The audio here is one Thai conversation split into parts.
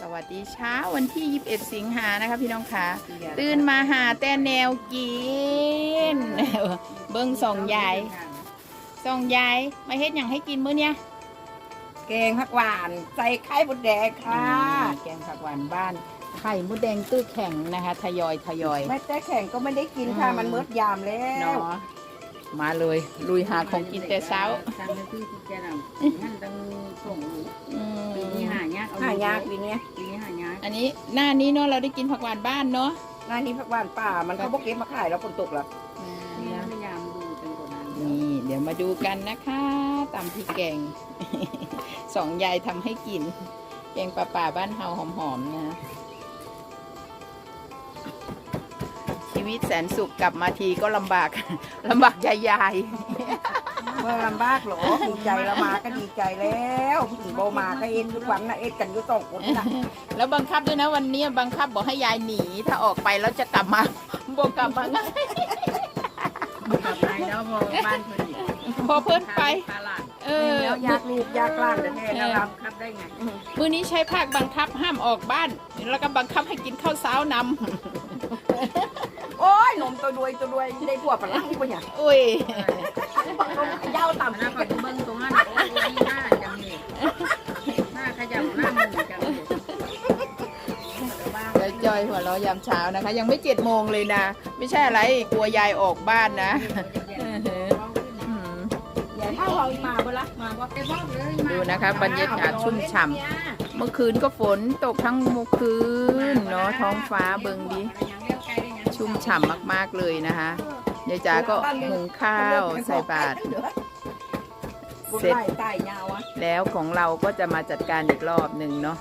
สวัสดีเช้าวันที่ 21 สิงหานะคะพี่น้องคะตื่นมาหาแต่แนวกิน เบิ้งส่องยายส่องยายมาเฮ็ดอย่างให้กินมื้อเนี้ยแกงผักหวานใส่ไข่มดแดงค่ะ แกงผักหวานบ้านไข่มดแดงตื้อแข็งนะคะทยอยทยอยแม่แต่แข็งก็ไม่ได้กินค่ะอืมมันเมิดยามแล้วเนาะมาเลยลุยหาของกินแต่เช้าายากเอหายากปีเนี้ยปีนี้หายากอันนี้หน้านี้เนาะเราได้กินผักหวานบ้านเนาะหน้านี้ผักหวานป่ามันเขาบอกเก็บมาขายแล้วฝนตกหรอนี่พยายามดูเป็นตัวนั้นนี่เดี๋ยวมาดูกันนะคะตำพริกแกงสองยายทำให้กิน แกงป่าป่าๆบ้านเฮาหอมๆนะชีวิตแสนสุขกลับมาทีก็ลำบากลำบากยายยายเมื่อลำบากเหรอดีใจละมาก็ดีใจแล้วผู้หญิงโบมาก็เอ็นทุกวันนะเอ็นกันอยู่สองคนนะแล้วบังคับด้วยนะวันนี้บังคับบอกให้ยายหนี ถ้าออกไปแล้วจะกลับมาบอกกลับมาง่ายกลับไปแล้วพอบ้านเพิ่นอีกพอเพิ่นไปตลาดเออแล้วยากลูกยากหล้านแต่แน่นะครัรับบครับได้ไงมือนี้ใช้ภาคบังคับห้ามออกบ้าน แล้วก็บังคับให้กินข้าวเช้านำโอ้ยนมตัวรวยตัวรวยได้พวกฝรั่งปะเนี่ยอุ้ยนม เย้าอันต่ำนั้นก็เบิ่งตรงนั้นโอ้ยหน้าจังเลยหน้าขยับหน้ามันจังเลยยายจอยหัวเราะยามเช้านะคะ ยังไม่เจ็ดโมงเลยนะ ไม่ใช่อะไรกลัวยายออกบ้านนะอืมอย่าถ้าเรามาเวลามาว่าไปบอกเลยมาดูนะคะบรรยากาศชุ่มฉ่ำเมื่อคืนก็ฝนตกทั้งเมื่อคืนเนาะท้องฟ้าเบิงดี ชุ่มฉ่ำมากๆเลยนะคะ ยายจ๋าก็หุงข้าวใส่บาตรเสร็จจตายาวแล้วของเราก็จะมาจัดการอีกรอบหนึ่งเนาะ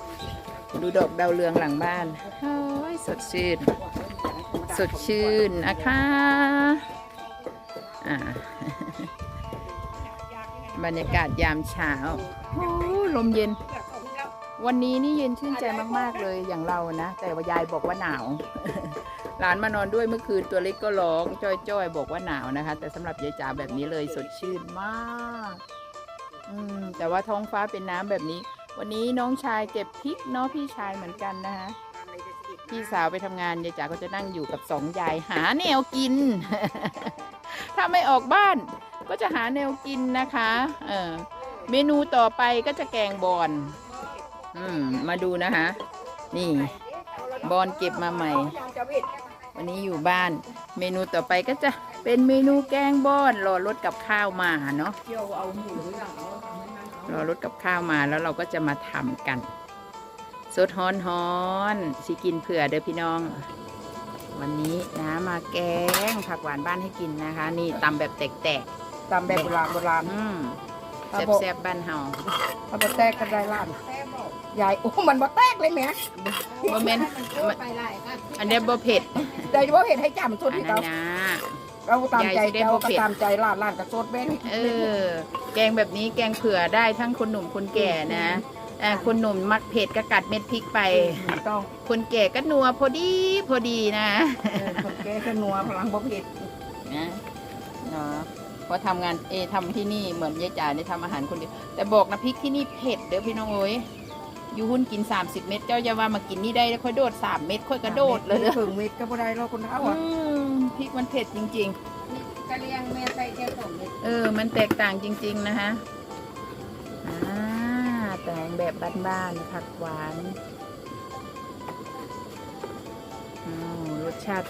ดูดอกดาวเรืองหลังบ้านโอ้ยสดชื่น สดชื่นนะคะอ่าบรรยากาศยามเช้าโอ้ลมเย็น วันนี้นี่เย็นชื่นใจมาก ๆ เลยอย่างเรานะ แต่ว่ายายบอกว่าหนาว หลานมานอนด้วยเมื่อคืนตัวเล็กก็ร้องจ้อยๆบอกว่าหนาวนะคะ แต่สำหรับยายจ๋าแบบนี้เลยสดชื่นมากอืมแต่ว่าท้องฟ้าเป็นน้ำแบบนี้ วันนี้น้องชายเก็บพริกเนาะพี่ชายเหมือนกันนะคะพี่สาวไปทำงานยายจ๋าก็จะนั่งอยู่กับสองยายหาแนวกิน ถ้าไม่ออกบ้าน ก็จะหาแนวกินนะคะ เออเมนูต่อไปก็จะแกงบอน อืม มาดูนะคะ นี่ บอนเก็บมาใหม่ วันนี้อยู่บ้าน เมนูต่อไปก็จะเป็นเมนูแกงบอนรอรถกับข้าวมาเนาะรอรถกับข้าวมาแล้วเราก็จะมาทำกันสดฮ้อนฮ้อนๆสิกินเผื่อเด้อพี่น้อง วันนี้นะมาแกงผักหวานบ้านให้กินนะคะ นี่ตำแบบแตกตามแบบโบราณโบราณๆอืมแซ่บๆบ้านเฮา ถ้าบ่แตกก็ได้ล้าน ยายโอ้มันบ่แตกเลยแหม่บ่แม่นอันเนี้ยบ่เผ็ดแต่ว่าเห็นให้จำสุดอันที่นั้เรานนะ เราตามใจยายสิได้เราบ่ก็เผ็ด ตามใจล้านล้านกับโซดแม่นเออ แกงแบบนี้แกงเผื่อได้ทั้งคนหนุ่มคนแก่นะอ่าคนหนุ่มมักเผ็ดก็กัดเม็ดพริกไปต้องคนแก่ก็นัวพอดีพอดีนะเออคนแก่ก็นัวพลังบ่เผ็ดนะเนาะพอทำงานเอทำที่นี่เหมือนยายจ๋าได้ทำอาหารคนเดียวแต่บอกนะพริกที่นี่เผ็ดเด้อพี่น้องเอ้ย อยู่หุ้นกิน 30 เม็ดเจ้าอย่าว่ามากินนี่ได้แล้วค่อยโดด 3 เม็ดค่อยกระโดดเลยเด้อถึงเม็ดก็บ่ได้เราคนเท่าอือะมพริกมันเผ็ดจริง กะเลียงเมียใส่แค่สองเม็ดๆเออ มันแตกต่างจริง ๆ นะคะอ่าแตงแบบบ้านๆผักหวานอ้าวรสชาติ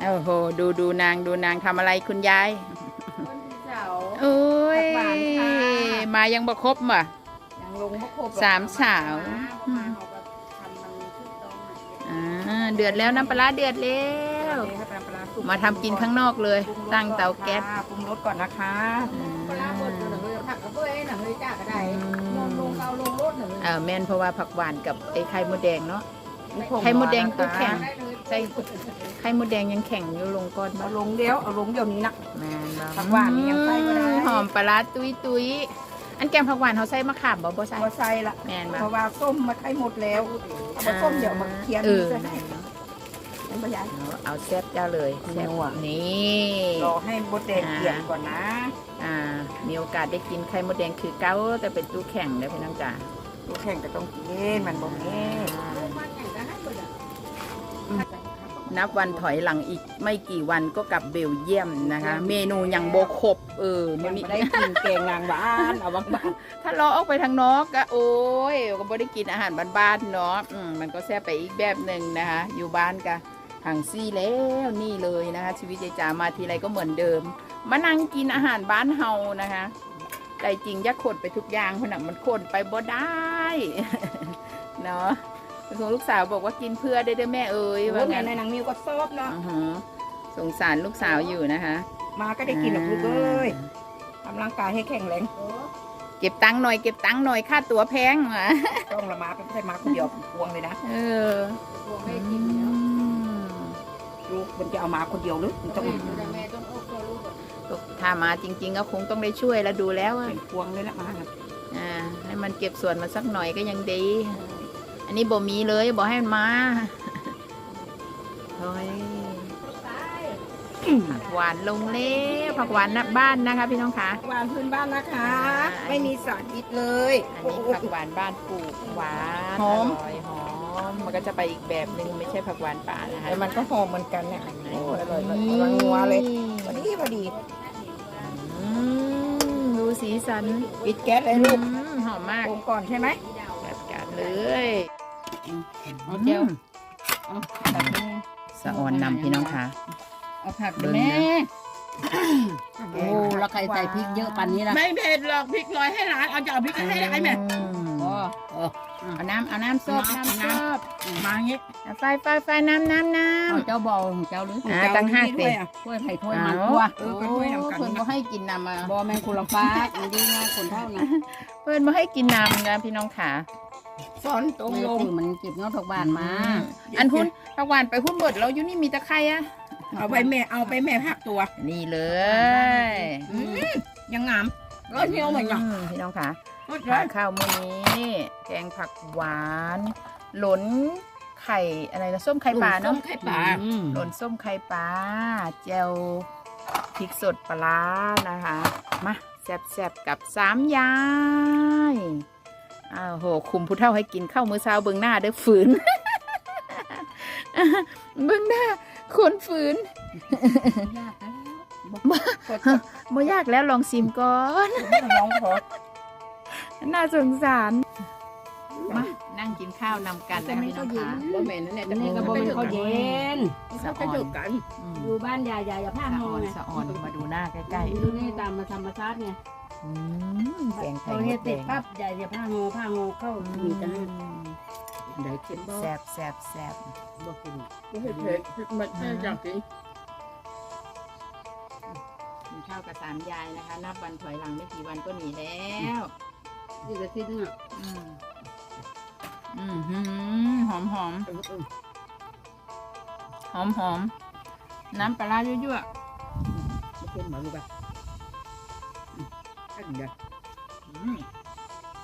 โอ้โห ดูดูนางดูนางทำอะไรคุณยาย มายังบ่ครบว่ะยังลงบ่ครบหรอกสามสาวมาเขาก็ทำมันชุดตองอะอ่าเดือดแล้วน้ำปลาร้าเดือดแล้วมาทำกินข้างนอกเลยตั้งเตาแก๊สปรุงรสก่อนนะคะปลาบดหนึ่งเลยผักกระเบื้องหนึ่งเลยจ้ากระไดลงลงเอาลงรถหนึ่งเลยเออแม่นเพราะว่าผักหวานกับไอ้ไข่มดแดงเนาะ ไข่มดแดงตัวแข็ง ได้เลยใส่ไข่มดแดงยังแข็งอยู่ลงก้อนเอาบ้าลงเดี๋ยวเอาลงเดี๋ยวนี้นะ แม่นบ่ผักหวานนี่ยังใส่บ่ได้หอมปลาร้าตุยตุย อันแกงผักหวานเขาใส่มะขามบ่บ่ใส่พอใส่ละแม่นบ่ เพราะว่าส้มมาใกล้หมดแล้วเอามาส้มเดี๋ยวมาเคี่ยวเอนี่อใส่แม่นเนาะมันบ่ยายเอาเอาแซ่บเจ้าเลยแซ่บนัวนี่ รอให้มดแดงเกลี่ยก่อนนะอ่ามีโอกาสได้กินไข่มดแดงคือเก้าแต่เป็นตู้แข่งเลยพี่น้องจ๋าลูกแข่งก็ต้องกินมันบ่แม่ นับวันถอยหลังอีกไม่กี่วันก็กลับเบลเยียมนะคะ เมนูยังโบครบเออมัมันนมีมีได้กินแกงนางบ้านเอาบ้างบ้างถ้าเราออกไปทางนอกก็โอ้ยก็บ่ได้กินอาหารบ้านๆเนาะอืมมันก็แซ่บไปอีกแบบหนึ่งนะคะ อยู่บ้านก็ห่างซี่แล้วนี่เลยนะคะ ชีวิตยายจ๋ามาทีไรก็เหมือนเดิม มานั่งกินอาหารบ้านเฮานะคะแต่จริงอยักขดไปทุกอย่างเพราะหนังมันขนไปบ่ได้เนาะ คุณลูกสาวบอกว่ากินเพื่อได้เด้อแม่เอ้ยโอ้ว่าแม่งั้นในนางมิวก็ซอบเนาะอือหือสงสารลูกสาวอยู่นะคะ มาก็ได้กินหรอกลูกเอ้ยทำร่างกายให้แข็งแรงเก็บตังค์หน่อยเก็บตังค์หน่อยค่าตั๋วแพงหมาต้องละมาเป็นไม่ใช่มาคนเดียวพวงเลยนะเออพวงไม่กินแล้วลูกมันจะเอามาคนเดียวหรือมันต้องแต่แม่ต้องอบตัวลูกอะก็ถ้ามาจริง ๆ ก็คงต้องได้ช่วยแล้วดูแล้วอะเป็นพวงเลยละมาน่ะอ่าให้มันเก็บส่วนมาสักหน่อยก็ยังดี อันนี้บ่มีเลยบอกให้มันมาโอ้ยผักหวานลงเล่ผักหวานนะบ้านนะคะ พี่น้องคะหวานพื้นบ้านนะคะอ่าไม่มีสารพิษเลยอันนี้ผักหวานบ้านปลูกหวานหอมร่อยหอมมันก็จะไปอีกแบบหนึ่งไม่ใช่ผักหวานป่านะคะแต่มันก็หอมเหมือนกันเนี่ยโอ้ยอร่อยๆกำลังนัวเลยพอดีพอดีอืมดูสีสันปิดแก๊สเลยลูกอืมหอมมากปรุงก่อนใช่ไหมจัดการเลย เอาเจียวสะออนนำพี่น้องคะเอาผักเบิ่งแม่นะโอ้แล้วใครใส่พริกเยอะปันนี้ล่ะไม่เผ็ดหรอกพริกลอยให้ร้านเอาจะเอาพริกให้ร้านไหมอ๋อเออเอาน้ำเอาน้ำซบน้ำซบมาอย่างงี้เอาไฟไฟไฟน้ำน้ำน้เอาเจ้าบอลของเจ้าหรืออ่าตั้งห้าสิบด้วยอะถ้วยไผ่ถ้วยำมันเอาตัวเออก็ช่วยนำกันเพิ่นบ่ให้กินน้ำอะบอแมงคุละฟ้าอันดีนะคนเท่านะเพิ่นบ่ให้กินน้ำนะพี่น้องขา สอนตรงไม่ลงคือมันเก็บเงาทอกบ้านมา อันหุ้นตะวันไปหุ้นเบิดเราอยู่นี่มีตะไคร้อะเอาไปแม่เอาไปแม่ผักตัว นี่เลยยังงามก็เที่ยวเหมือนกันอืมพี่น้องขาหมดเลทายข้าวมื้อนี้แกงผักหวานหลนไข่อะไรนะส้มไข่ปลาเนาะไข่ปลาอืมหล่นส้มไข่ปลาเจลพริกสดปลาร้านะคะ มาแซ่บๆกับสามยาย อ้าวโหคุมผู้เฒ่าให้กินข้าวมื้อเช้าเบื้องหน้าเด้อฝืนเบื้องหน้าคนฝืนยากนะบ่ยากแล้วลองซิมก่อนน้องขอน่าสงสารมานั่งกินข้าวนำกันแต่นะคะไม่พี่น้ก็องเย็นค่ะบ่แม่นนั่นแหละนี่ก็บอเป็นข้าวเย็นสะเขาอจะอดึนกกันอืมอยู่บ้านยายยายอย่าผ้าสะมอองอนนะสะออนมาดูหน้าใกล้ดูนี่ตามมาธรรมชาติไงๆ อืมแกงไข่พอมเฮ็ดดเสแดร็จงปั๊บยายจะผ้าโงผ้าโงเข้ามีแต่นั่นได้กินบ่แซ่บแซ่บแซ่บบ่กินบ่เผ็ดเผ็ดมันแค่อยากกินกินข้าวกับสามยายนะคะ นับวันถอยหลังไม่กี่วันก็หนีแล้วนี่ก็คิดน่ะอืมอืมหืมหอมหอมเออเออหอมหอมน้ำปลาร้ายั่วบ่เค็มเหมือนลูกอะ อันเดียวๆอืม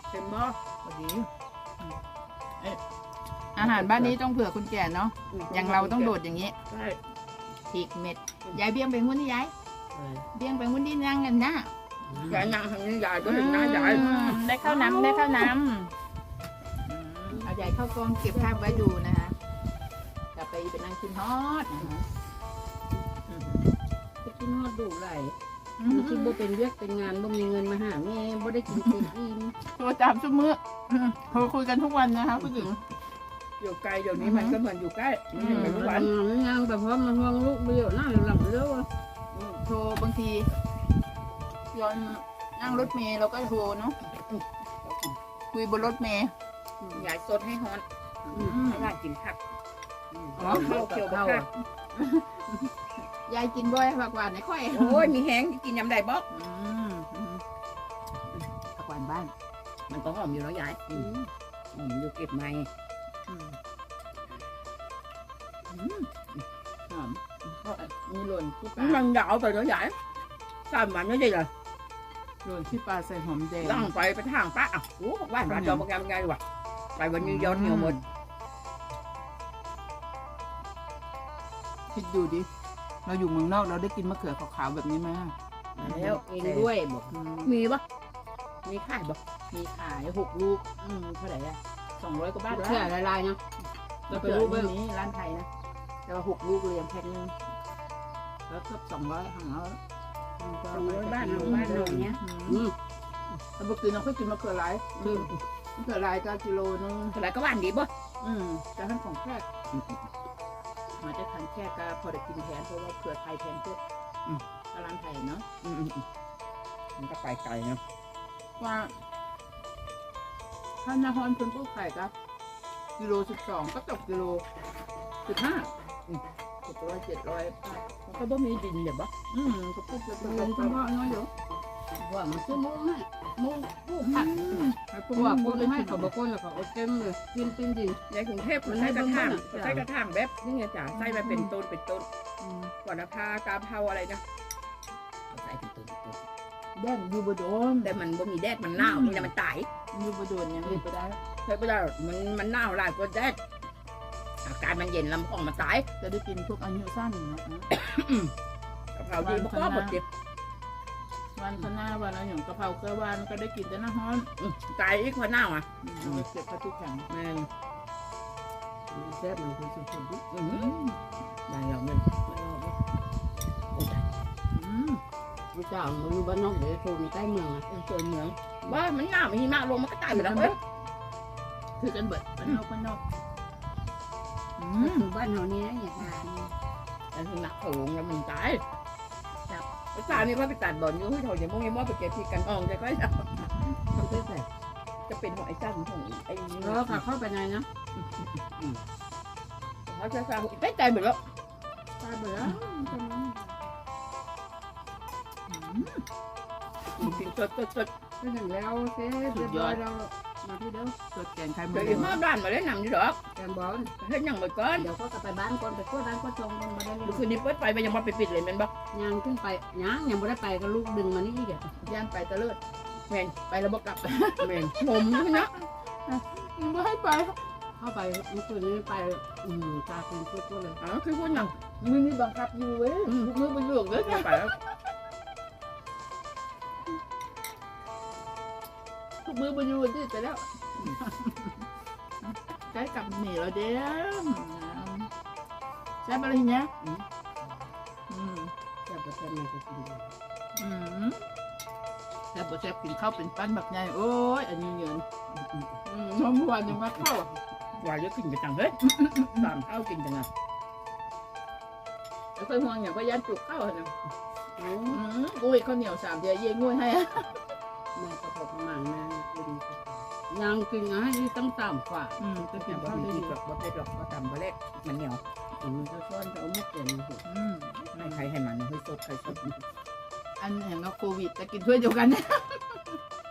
เค็มบ่พอดีอืมเอ๊ะอาหารบ้านนี้ต้องเผื่อคุณแก่เนาะ อย่างเราต้องโดดอย่างนี้ใช่พริกเม็ด ยายเบี้ยงไปหุ้นที่ยาย เบี้ยงไปหุ้นที่นั่งกันนะยายนั่งทางนี้ยายก็เห็นหน้ายายอืมได้ข้าวน้ำได้ข้าวน้ำอืมเอาใหญ่เข้ากองเก็บภาพไว้ดูนะคะกลับไปไปนั่งกินฮอตนะคะอืมจะกินฮอดดูไหล มันคิดบ่เป็นเรียกเป็นงานบ่มีเงินมาหาแม่บ่ได้กินเต็มอิ่มโทรตามชั่วมื้ออืมโทรคุยกันทุกวันนะคะผู้หญิง อยู่ไกลเดี๋ยวนี้มันก็เหมือนอยู่ใกล้อืมมันเป็นทุกวันงานแบบพร้อมมาห่วงลูกเบี้ยวนั่งหลับเร็วโทรบางทีย้อนนั่งรถเมล์เราก็โทรเนาะคุยบนรถเมล์ยายสดให้ฮอนอืมน่ากินผักอ๋อ ข้าวเคี่ยวกับผัก ยายกินบ่อยผักหวานในค่อยโอ้ยมีแห้งกินยำใดบ่อืมอืมผักหวานบ้าน มันก็หอมอยู่แล้วยายหอมอยู่เก็บไม้อืมอืมหอมมีหล่นที่ปลามันยาวไปแล้วยายสามวันไม่ใช่เหรอหล่นที่ปลาใส่หอมแดงล่างไปไปทางป้าอะโอ้บ้านบ้านเราเป็นไงเป็นไงวะไปวันนี้ย้อนเหนียวหมดคิดดูดิ เราอยู่เมืองนอกเราได้กินมะเขือขาวๆแบบนี้ไหมแล้วเองด้วยบอกอืมมีปะมีขายบอกมีขายหกลูกอืมเท่าไหร่อะสองร้อยกว่าบาทเชื่อละลายเนาะเราไปรูปแบบนี้ร้านไทยนะแต่ว่าหกลูกเรียงแพ็คนึงแล้วก็สองร้อยของเราสองร้อยบ้านเราบ้านเราเนี้ยอือืมมแล้วเมื่อคืนเราค่อยกินมะเขือหลายคือมะเขือหลายก็กิโลนึงเท่าไหร่ก็บ้านดีป่ะอืมแต่ท่านของแค่ มาจะทานแค่ก็พอได้กินแทนเพราะว่าเขือไทยแพงพวกร้านไทยเนาะอืมอืมอืมมันก็ไปไกลเนาะว่าถ้านาฮอนเป็นผู้ไข่ก็กิโลสิบสองก็ตกกิโลสิบห้าหกร้อยเจ็ดร้อยมันก็บ่มีดินเดี๋ยวบ่อืมก็พูดเป็นตัวเฉพาะน้อยอยู่ว่ามันซื้อมุ้งให้ มุ้งผู้ผักให้พพววกกพวผู้กให้ให้เขาบอกคนแล้วเขาเอาเต็มเลยกินเป็นดินในกรุงเทพมันใช้กระถางใช้กระถางแบบนี่ไงจ้ะใส่มาเป็นต้นเป็นต้นกว่านาพากาเพราอะไรนะใส่เป็นต้นต้นแดงยูบโดนแต่มันบ่มีแดดมันหนาวนี่นะมันตายยูบโดนยังเลยไปได้ใช่ปะล่ะมันมันหนาวหลายกว่าแดดอากาศมันเย็นลำของมันตายจะได้กินพวกอายุสั้นนะกะเพราดีมันก็หมดเจ็บ วันข้างหน้าวันอะไรอย่างกะเพราเกลือวานก็ได้กินแต่น้ำฮ้อนตายอีกกว่าหนาวอะเอาไปเก็บพลาสติกแข็งแม่นแซ่บมันคือสุดๆดิอื้อหือบ้านเรามันมันเราเนี่ยโอ้ยตายอืมผู้เจ้ามันอยู่บ้านนอกเดี๋ยวโซนใกล้เมืองอะมันเกินเหมืองบ้านมันหนาวมันหิมะลงมันก็ตายหมดแล้วเอ้ยคือกันเบิดบ้านนอกบ้านนอกอืมคือบ้านเรานี่นะอย่างนั้นแต่หิมะเขาลงแล้วมันตาย จับภาษานี่ว่าไปตัดบ่อนอยู่ให้เขาอย่ามองอย่ามองไปเก็บที่กันอ่องใจก็จะเขาไม่ใส่จะเป็นของไอ้จันของไอ้นี่แล้วค่ะเข้าไปในนะเขาจะสร้างได้ใจเหมือนแล้วตายไปแล้วกินสดสดสดก็อย่างแล้วเซ่เรียบร้อยเรา มาที่เดียวสดแกงไข่หมูเดี๋ยวอีกห้าด้านมาเล่นนำอยู่ดอกแกมบอลเฮ็ดยังเหมือนก้อนเดี๋ยวเขากลับไปบ้านก่อนไปกดบ้านก็จงกันมาได้เลเมื่อยคืนนี้เปิดไฟไปยังมาไปปิดเลยแมันบ่ยังขึ้นไปยังยังไม่ได้ไปก็ลูกดึงมานี่อีกอะย่างไปตะเลิดแม่นไปแล้วบ่กลับแม่นหมุมอยู่นะไม่ให้ไปเข้าไปเมื่อคืนนี้ไปอืมตาเป็นตัวตัวเลย อ๋อคือพูดยังมือนี่บังคับอยู่เว้ยมือมันหลวกเลยไม่ไปแล้ว ทุกมือมันอยู่ที่แต่แล้วใกล้กับหนีแล้วเด้อใช่ปะทีเนี้ยอืมจะไปแทนมันจะกินอืมแซ่บบ่แซ่บกินข้าวเป็นปั้นแบบใหญ่โอ้ยอันนี้เงินอืมเมื่อวานยังมาเข้าว่าเยอะกินไปจังเฮ้ยตามข้าวกินจังอะแล้วค่อยห่วงอย่างก็ยันจุกข้าวนะโอ้อืมอุ้ยข้าวเหนียวสามเดียวเย็นงุ้ยให้ ก็พอประมาณแม่กินยังกินอะนี่ต้องต่ำกว่าอืมจะกิแต่นบ่ข้าวมีได้ที่ดีหรอกบ่ได้หรอกบ่ตำบ่เล็กมันเหนียวผมจะช้อนจะเอามุกเกินสุดอืมไม่ใครให้มันเฮ้ยสดใครสดอันเห็นว่าโควิดแต่กินถ้วยเดียวกัน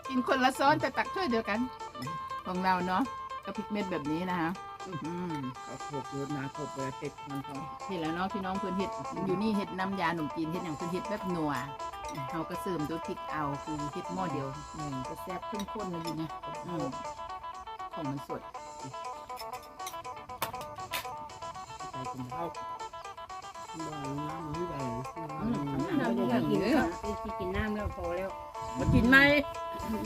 กินคนละซ้อนแต่ตักถ้วยเดียวกัน ของเราเนาะกระพริกเม็ดแบบนี้นะคะอืมเขาโขกรถนาโขกเวลาเต็ดมันเขาเห็นแล้วเนาะพี่น้องเพื่อนเฮ็ดอยู่นี่เฮ็ดน้ำยาหนมจีนเฮ็ดอย่างเพื่อนเฮ็ดแบบนัว เขาก็เสริมด้วยพริกเอาคือเฮ็ดหม้อเดียวอืมก็แซ่บเข้มข้นเลยอยู่เนี่ยอืมของมันสดใส่กินข้าวบ่อยน้ำมันใหญ่น้ำอย่างนี้ที่กินน้ำแล้วพอแล้วมากินไหม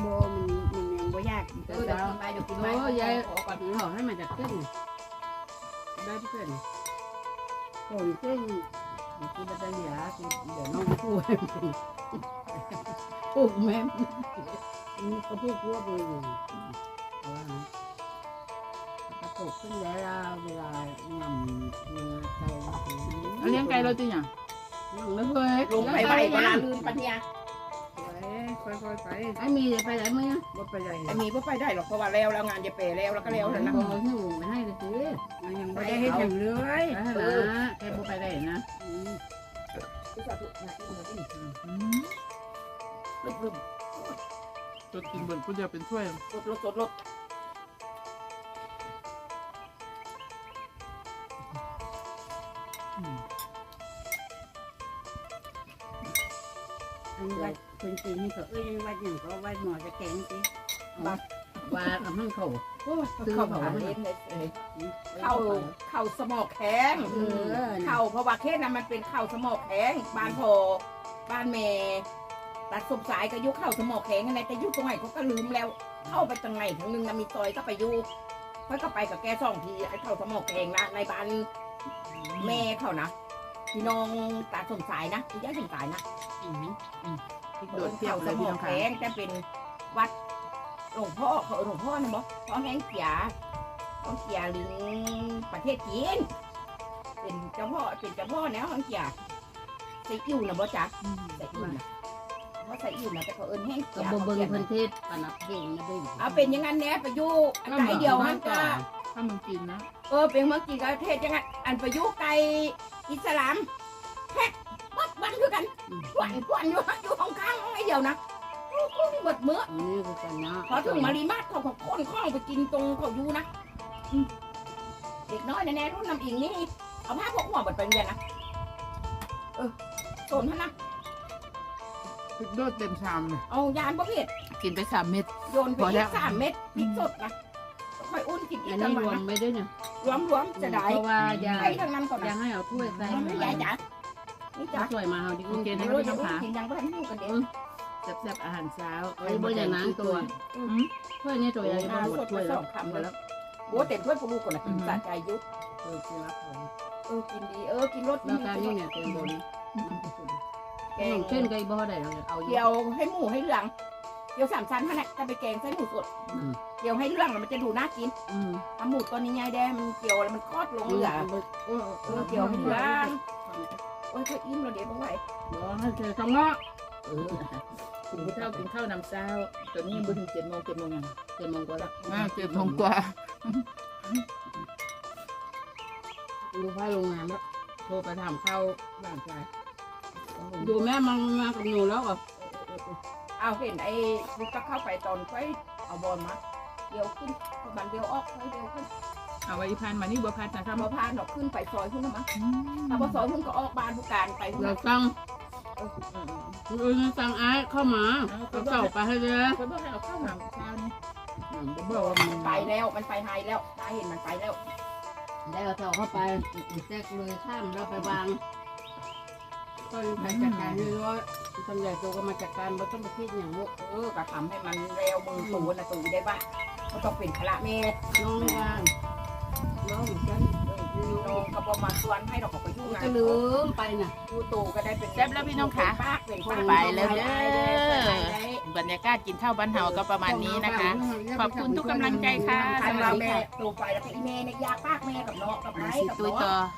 โบมันมันยังบ่ยากเดี๋ยวจะกินไปเดี๋ยวกินไปโอ้ยายขอก่อนขอให้มาจากเส้นได้เส้นผมเส้น กินบัตรเหลียกินเดี๋ยวน้องพูดพูดแม่นี่ก็พูดรวบเลยว่ากระตุกขึ้นแล้วเวลาย่ำเนื้อไก่เอาเลี้ยงไก่เราจริงอะยังเคยลงไปไหวเวลาลืมปัญญาค่อยๆไปไอ้มีจะไปไหนมั้ยบ่ไปไหนไอ้มีก็ไปได้หรอกเพราะว่าแล้วแล้วงานจะเปย์แล้วแล้วก็แล้วแล้วนะบอกให้หนูไปให้เลยสิมันยังบ่ได้เฮ็ดหยังเลยไปให้นะ แกบ่ไปได้นะอืมจะกินบนผู้เดียวเป็นถ้วยรถรถรถรถอันวัดคนจีนนี่ก็เอ้ยวัดหยังก็วัดหมอจะแกงสิว่าทำให้เขาโอ้ซื้อเขาเล่นเลยเอ้ย เข่าเข่าสมองแข็งเออ เข่าเพราะว่าเคสนั้นมันเป็นเข่าสมองแข็งบ้านพอบ้านแม่ตัดสมสายก็อยุคเข่าสมองแข็งอะไรแต่อยุคตรงไหนเขาก็ลืมแล้ว เข้าไปตรงไหนทั้งนึงนะมีซอยก็ไปอยุคเขาก็ไปกับแกสองทีไอ้เข่าสมองแข็งนะในบ้านแม่เขานะพี่น้องตาสมสายนะพี่ย่าสมสายนะโดดเที่ยวเลยพี่น้องแขค่ะงแต่เป็นวัดหลวงพ่อเขาหลวงพ่อนะบอกพ่อแห้งเกีย ต้องเกียลิงประเทศจีน เป็นเจ้าพ่อเป็นเจ้าพ่อแนวแห้งเกียใส่อิ่วนะบ่จ๊ะใส่อิ่วนะเพราะใส่อิ่วนะแต่เขาเอิ้นแห้งก็เกียบ่เบิ่งเขาเพิ่นเขียนเทศปานับเด้งนะเด้งเอาเป็นอยังงั้นแหน่ประยุกต์อันไหนเดียวฮันก็ ถ้ามึงกินนะเออเป็นเมื่อกี้ก็เทศอยังงั้นอันประยุกต์ไกอิสลามแพ็กวัดวันคือกันหวันหวันอยู่อยู่ข้างๆไอ้เดียวนะโอ้โหหมดมื้ออันนี้คือกันนะพอถึงมารีมาสเขาก็ค้นข้องไปกินตรงเขาอยู่นะอืม เด็กน้อยแน่ๆรุ่นน้ำอิงนี่เอาผ้าพกหัวบัดไปเรียนนะเออโซนท่านนะพริกโดดเต็มชามเลยเอายานประเภทกินไปสามเม็ด โยนไปพอแล้อีว กสามเม็ดพริกสดนะค่อยอุ่นกินอีอักนทั้นี้งรวันวมนะไม่ได้เนี่ยรวมรวมๆจะได้เพราะว่ายาไอ้ทั้งนั้นก่อนยานะให้เอาถ้วยใส่มันไม่ใหญ่จ้ะนี่จ้ะถ้วยมาเฮาดิโอเคนะเดี๋ยวพี่จะน้องอุ่นค่ะกินยังก็ทันอยู่กันเดี๋ยวแซ่บๆอาหารเช้าเอ้ยบ่อย่างนั้นตัวอืมถ้วยนี้ตัวใหญ่บ่หมดถ้วยแล้วหมดแล้ว โอ้เต็มถ้วยปูลูกก่อนนะกินสะใจอยุเออคือรับผมเออกินดีเออกินรสแล้วการนี่เนี่ยเต็มบนแกแกงงเช่นไก่บ่ได้แล้วเอาเยเกี่ยอะวให้หมูให้เหลืองเกี่ยวสามชั้นเท่านั้นจะไปแกงใส่หมูสดอืมเกี่ยวให้เหลืองแล้วมันจะดูน่ากินอืมทำหมูตัวนี้ไงแดงมันเกี่ยวแล้วมันคลอดลงเหลือเออเออเกี่ยวให้เหลืองโอ้ยค่อยอิ่มเราเดี๋ยวบอกไว้บ่ให้เจอสองเงาะเออกินข้าวกินข้าวนำเช้าตอนนี้ยังบ่ถึงเจ็ดโมงเจ็ดโมงยังเต็มมงกว่าละอ่าเจ็ดโมงกว่า ดูไฟโรงงานแล้วโทรไปถามข้าวบ้านชายดูแม่มันมากับหนูแล้วอะเอาเห็นไอ้ลูกก็เข้าไปตอนค่อยเอาบอลมาเดี๋ยวขึ้นบันเดียวออกค่อยเดียวขึ้นเอาไว้พันมานี่บัวพันนะครับพอพานอกขึ้นไปซอยขึ้นมาถ้าพอซอยขึ้นก็ออกบานผู้การไปเรามาสั่งเออสั่งไอ้เข้ามาเอาเก่าไปให้เลยเขาบอกให้เอาข้ามาเช้านี่ บอกว่ามันไปแล้วมันไปไฮแล้วตาเห็นมันไปแล้วได้เอาเก่าเข้าไปแทรกเลยข้ามเราไปวางก็ไปจัดการเรื่อยๆทำใหญ่โตก็มาจัดการไม่ต้องไปคิดอย่างลูกเออก็ทำให้มันเร็วมือตูนนะตูได้บ้างก็ต้องเป็นพระเมธน้องวางน้องเหมือนกัน โยงกระบอกมาชวนให้เราออกไปยุ่งงานก็ลืมไปน่ะยูตูก็ได้เป็นแซ่บแล้วพี่น้องค่ะปากเป็นปากไปแล้วเด้อบรรยากาศกินข้าวบ้านเฮาก็ประมาณนี้นะคะ ขอบคุณทุกกำลังใจค่ะทำสำหเรารับแม่ตูไปแล้วก็อีเมย์เนี่ยยากปากแม่กับน้องกับไม้สิกับตุยน้อง ต่อนะ